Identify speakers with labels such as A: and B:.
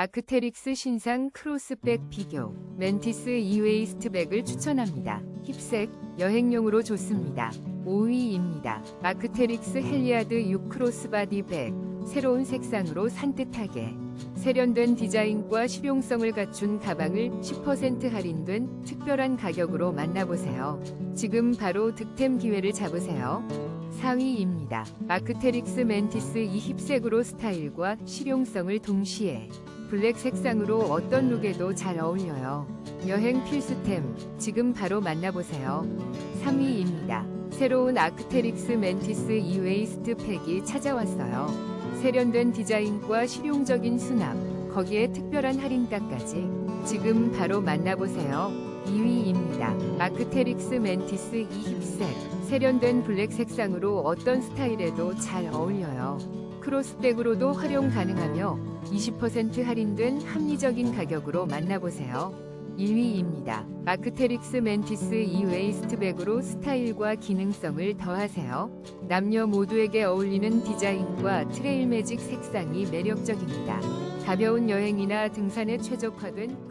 A: 아크테릭스 신상 크로스백 비교, 멘티스 이웨이스트 백을 추천합니다. 힙색, 여행용으로 좋습니다. 5위입니다. 아크테릭스 헬리아드 6 크로스바디 백, 새로운 색상으로 산뜻하게. 세련된 디자인과 실용성을 갖춘 가방을 10% 할인된 특별한 가격으로 만나보세요. 지금 바로 득템 기회를 잡으세요. 4위입니다. 아크테릭스 멘티스 이 힙색으로 스타일과 실용성을 동시에 블랙 색상으로 어떤 룩에도 잘 어울려요. 여행 필수템 지금 바로 만나보세요. 3위입니다. 새로운 아크테릭스 멘티스 이웨이스트 팩이 찾아왔어요. 세련된 디자인과 실용적인 수납, 거기에 특별한 할인가까지 지금 바로 만나보세요. 2위입니다. 아크테릭스 멘티스 이 힙색, 세련된 블랙 색상으로 어떤 스타일에도 잘 어울려요. 크로스백으로도 활용 가능하며 20% 할인된 합리적인 가격으로 만나보세요. 1위입니다. 아크테릭스 멘티스 이 웨이스트백으로 스타일과 기능성을 더하세요. 남녀 모두에게 어울리는 디자인과 트레일 매직 색상이 매력적입니다. 가벼운 여행이나 등산에 최적화된